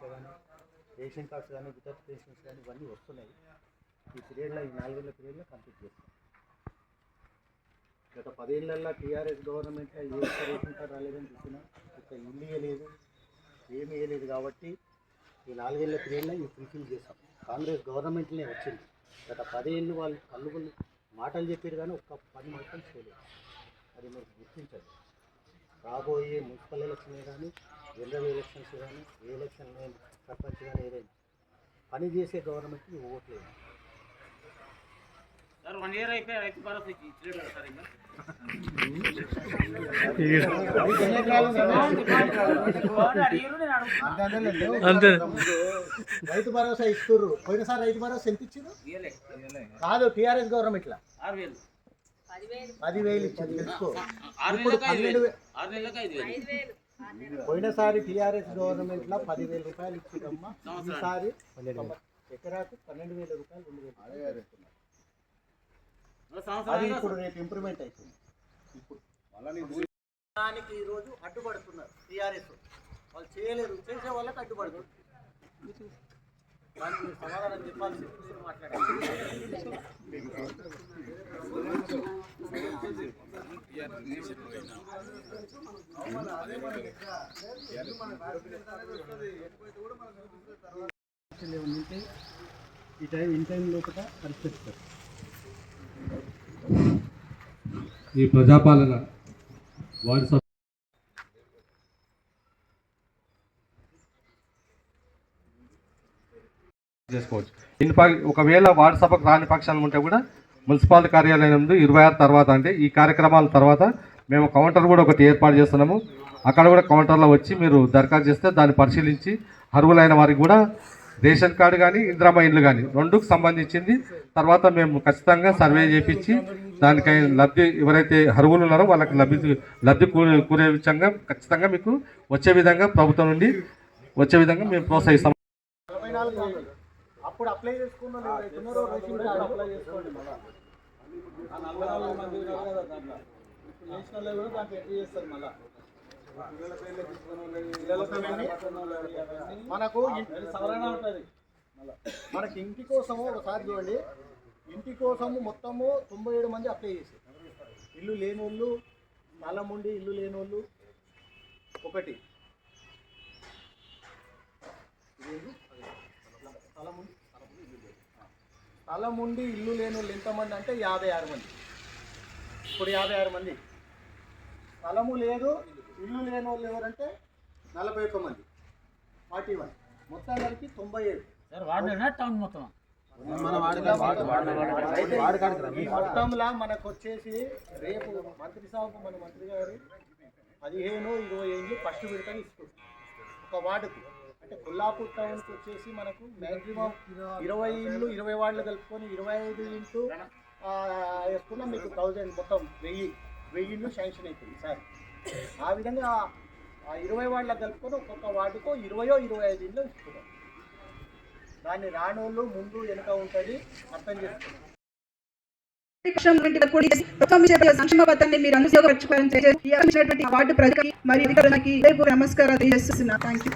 Pensions కానీ ration cards కానీ without pensions కానీ ఇవన్నీ వస్తున్నాయి. ఈ పీరియడ్లో ఈ నాలుగేళ్ళ పీరియడ్లో కంప్లీట్ చేస్తాం. గత పదేళ్ళలో టీఆర్ఎస్ గవర్నమెంట్లో ఏ రేషన్ కార్డు రాలేదని చూసినా ఒక ఇల్లు ఇవ్వలేదు ఏమీ వేయలేదు కాబట్టి ఈ నాలుగేళ్ళ పీరియడ్లో ఇవి ఫుల్ఫిల్ చేస్తాం. కాంగ్రెస్ గవర్నమెంట్లే వచ్చింది. గత పదేళ్ళు వాళ్ళు కళ్ళు మాటలు చెప్పారు కానీ ఒక్క పని మాత్రం చేయలేదు. అది మీరు గుర్తించండి. రాబోయే మున్సిపల్ ఎలక్షన్ కానీ జనరల్ ఎలక్షన్స్ కానీ ఏ ఎలక్షన్ సర్పంచ్ కానీ ఏదైనా పని చేసే గవర్నమెంట్కి ఓట్లేదు. రైతు భరోసా. అంతే. రైతు ఇస్తుర్రు. పోయినసారి రైతు భరోసా ఎంత ఇచ్చారు. కాదు టీఆర్ఎస్ గవర్నమెంట్ లా. ఆరు వేలు. పదివేలు ఇచ్చింది తెలుసుకో. ఇప్పుడు పన్నెండు పోయినసారి టీఆర్ఎస్ గవర్నమెంట్లో పదివేల రూపాయలు ఇచ్చిందమ్మా. ఈసారి ఎకరాకు పన్నెండు వేల రూపాయలు రెండు వేలు. అది ఇప్పుడు రేపు ఇంప్రూవ్మెంట్ అవుతుంది ఇప్పుడు దానికి ఈరోజు అడ్డుపడుతున్నారు టీఆర్ఎస్ వాళ్ళు. చేయలేరు చేసే వాళ్ళకి అడ్డుపడుతుంది. దానికి మీరు సమాధానం చెప్పాల్సి ఇప్పుడు మాట్లాడాలి ఉంటే ఈ టైం ఇన్ టైం లోపల పరిష్కరిస్తారు ఈ ప్రజాపాలన వార్డు చేసుకోవచ్చు. ఇన్ ఒకవేళ వార్డు సభకు రాని పక్షాలు ఉంటే కూడా మున్సిపాలిటీ కార్యాలయం ఇరవై ఆరు తర్వాత అంటే ఈ కార్యక్రమాల తర్వాత మేము కౌంటర్ కూడా ఒకటి ఏర్పాటు చేస్తున్నాము. అక్కడ కూడా కౌంటర్లో వచ్చి మీరు దరఖాస్తు చేస్తే దాన్ని పరిశీలించి అర్హులైన వారికి కూడా రేషన్ కార్డు కానీ ఇందిరామ ఇండ్లు కానీ రెండుకు సంబంధించింది. తర్వాత మేము ఖచ్చితంగా సర్వే చేపించి దానికై లబ్ధి ఎవరైతే అర్హులు ఉన్నారో వాళ్ళకి లబ్ధి లబ్ధి కూరే విధంగా ఖచ్చితంగా మీకు వచ్చే విధంగా ప్రభుత్వం నుండి వచ్చే విధంగా మేము ప్రోత్సహిస్తాం. అప్పుడు అప్లై చేసుకున్న రేషన్ కార్డు అప్లై చేసుకోండి మళ్ళా. మనకు సవరణ ఉంటుంది. మనకి ఇంటి కోసము ఒకసారి చూడండి. ఇంటి కోసము మొత్తము తొంభై ఏడు మంది అప్లై చేశారు. ఇల్లు లేని వాళ్ళు స్థలం ఉండి ఇల్లు లేని వాళ్ళు ఒకటి స్థలం ఉండి ఇల్లు లేని వాళ్ళు ఎంతమంది అంటే యాభై ఆరు మంది. ఇప్పుడు యాభై ఆరు మంది. స్థలము లేదు ఇల్లు లేని వాళ్ళు ఎవరంటే నలభై ఒక్క మంది. Forty one. మొత్తం కలిపి తొంభై ఏడు. సార్ టౌన్ మొత్తం మొత్తంలో మనకు వచ్చేసి రేపు మంత్రి సాబు మన మంత్రి గారు పదిహేను ఇరవై ఏళ్ళు ఫస్ట్ విడత ఇస్తుంది ఒక వార్డుకు. అంటే కొల్లాపూర్ టౌన్కి వచ్చేసి మనకు మ్యాక్సిమం ఇరవై ఇళ్ళు ఇరవై వార్డులు కలుపుకొని ఇరవై ఐదు ఇంటూ వేసుకున్నా మీకు థౌజండ్ మొత్తం వెయ్యి వెయ్యి శాంక్షన్ అవుతుంది సార్. ఆ విధంగా ఆ ఇరవై వార్డులకు కలుపుకొని ఒక్కొక్క వార్డుకు ఇరవయో ఇరవై ఐదు ఇళ్ళు ఇస్తున్నాం దాన్ని రానోళ్ళు ముందు వెనుక ఉంటుంది అర్థం చేసుకున్నాం సంక్షేమ పథకాన్ని మీరు అందరూ వార్డు ప్రజలకి మరియు నమస్కారాలు తెలియజేస్తున్నా థ్యాంక్ యూ